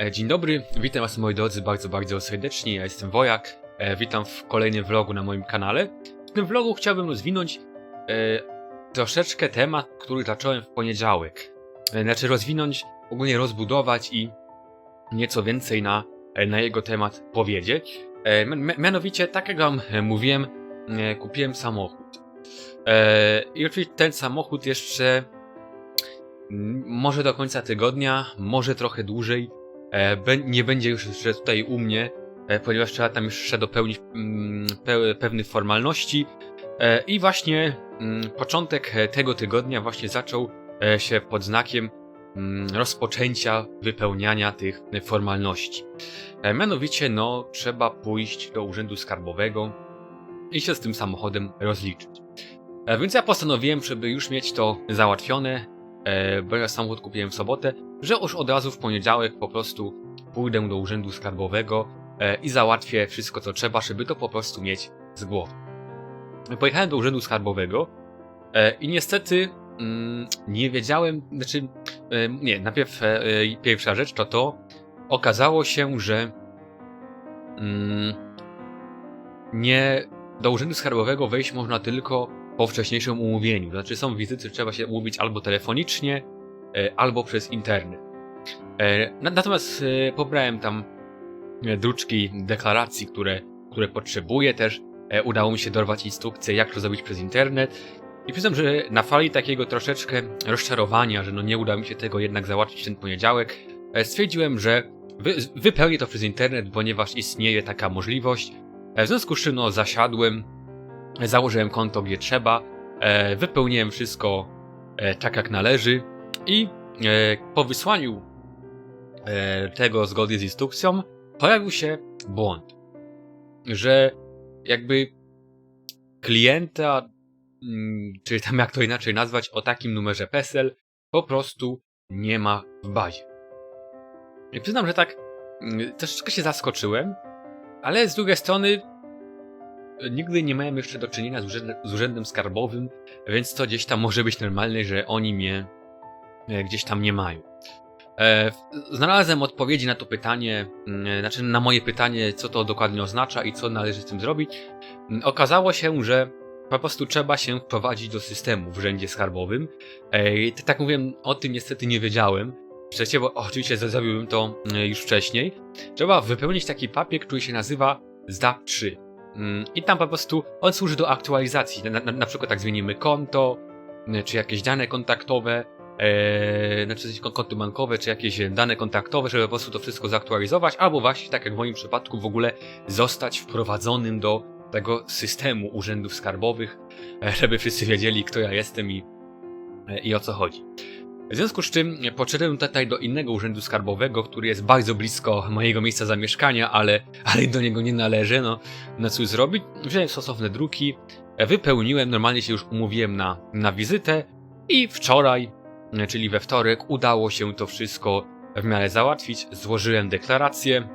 E, Dzień dobry, witam was moi drodzy bardzo, bardzo serdecznie, ja jestem Wojak, e, witam w kolejnym vlogu na moim kanale. W tym vlogu chciałbym rozwinąć e, troszeczkę temat, który zacząłem w poniedziałek. E, znaczy rozwinąć, ogólnie rozbudować i nieco więcej na, na jego temat powiedzieć. E, mi- mianowicie, tak jak wam mówiłem, e, kupiłem samochód. E, I oczywiście ten samochód jeszcze może do końca tygodnia, może trochę dłużej, nie będzie już jeszcze tutaj u mnie, e, ponieważ trzeba tam jeszcze dopełnić mm, pe- pewnych formalności. E, I właśnie mm, początek e, tego tygodnia właśnie zaczął e, się pod znakiem mm, rozpoczęcia wypełniania tych e, formalności. E, Mianowicie, no, trzeba pójść do urzędu skarbowego i się z tym samochodem rozliczyć. E, Więc ja postanowiłem, żeby już mieć to załatwione, e, bo ja samochód kupiłem w sobotę, że już od razu w poniedziałek po prostu pójdę do urzędu skarbowego e, i załatwię wszystko co trzeba, żeby to po prostu mieć z głowy. Pojechałem do urzędu skarbowego e, i niestety mm, nie wiedziałem, znaczy e, nie, najpierw e, pierwsza rzecz to to, okazało się, że mm, nie do urzędu skarbowego wejść można tylko po wcześniejszym umówieniu. Znaczy są wizyty, trzeba się umówić albo telefonicznie, e, albo przez internet. E, na- Natomiast e, pobrałem tam druczki deklaracji, które, które potrzebuję też. Udało mi się dorwać instrukcję, jak to zrobić przez internet. I przyznam, że na fali takiego troszeczkę rozczarowania, że no nie uda mi się tego jednak załatwić ten poniedziałek, stwierdziłem, że wy, wypełnię to przez internet, ponieważ istnieje taka możliwość. W związku z czym no, zasiadłem, założyłem konto gdzie trzeba, e, wypełniłem wszystko e, tak jak należy i e, po wysłaniu tego zgodnie z instrukcją pojawił się błąd, że jakby klienta, mm, czy tam jak to inaczej nazwać, o takim numerze PESEL po prostu nie ma w bazie. I przyznam, że tak mm, troszeczkę się zaskoczyłem, ale z drugiej strony nigdy nie miałem jeszcze do czynienia z, urzędem, z urzędem skarbowym, więc to gdzieś tam może być normalne, że oni mnie e, gdzieś tam nie mają. E, Znalazłem odpowiedzi na to pytanie, mm, znaczy na moje pytanie, co to dokładnie oznacza i co należy z tym zrobić. Mm, Okazało się, że po prostu trzeba się wprowadzić do systemu w urzędzie skarbowym. E, Tak mówiłem, o tym niestety nie wiedziałem. Przecież, bo oczywiście zrobiłbym to mm, już wcześniej. Trzeba wypełnić taki papier, który się nazywa ZDAP 3. Mm, I tam po prostu on służy do aktualizacji. Na, na, na przykład tak zmienimy konto, y, czy jakieś dane kontaktowe, e, znaczy konto bankowe, czy jakieś dane kontaktowe, żeby po prostu to wszystko zaktualizować, albo właśnie, tak jak w moim przypadku, w ogóle zostać wprowadzonym do tego systemu urzędów skarbowych, e, żeby wszyscy wiedzieli, kto ja jestem i, e, i o co chodzi. W związku z czym podszedłem tutaj do innego urzędu skarbowego, który jest bardzo blisko mojego miejsca zamieszkania, ale, ale do niego nie należy. No, no cóż zrobić? Wziąłem stosowne druki, wypełniłem, normalnie się już umówiłem na, na wizytę i wczoraj, czyli we wtorek, udało się to wszystko w miarę załatwić. Złożyłem deklarację,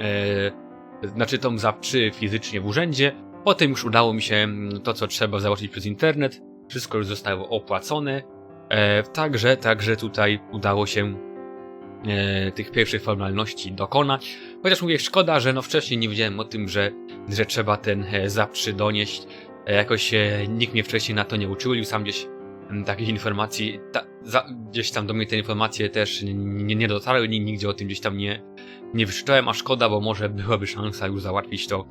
e, znaczy tą za trzy fizycznie w urzędzie. Potem już udało mi się to, co trzeba załatwić przez internet. Wszystko już zostało opłacone. E, także, także tutaj udało się e, tych pierwszych formalności dokonać. Chociaż mówię, szkoda, że no wcześniej nie wiedziałem o tym, że, że trzeba ten e, zaprzy donieść. E, jakoś e, nikt mnie wcześniej na to nie uczył, sam gdzieś takich informacji, ta, za, gdzieś tam do mnie te informacje też nie, nie dotarły, ni- nigdzie o tym gdzieś tam nie, nie wyczytałem, a szkoda, bo może byłaby szansa już załatwić to,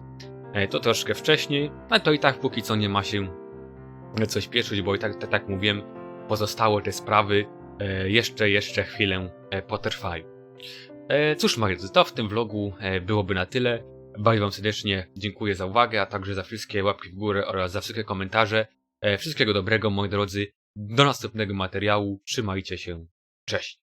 e, to troszkę wcześniej, ale to i tak póki co nie ma się coś pieszyć, bo i tak, tak, tak mówiłem, pozostałe te sprawy e, jeszcze, jeszcze chwilę e, potrwają. E, cóż, moi drodzy, to w tym vlogu byłoby na tyle. Bardzo Wam serdecznie dziękuję za uwagę, a także za wszystkie łapki w górę oraz za wszystkie komentarze. Wszystkiego dobrego, moi drodzy. Do następnego materiału. Trzymajcie się. Cześć.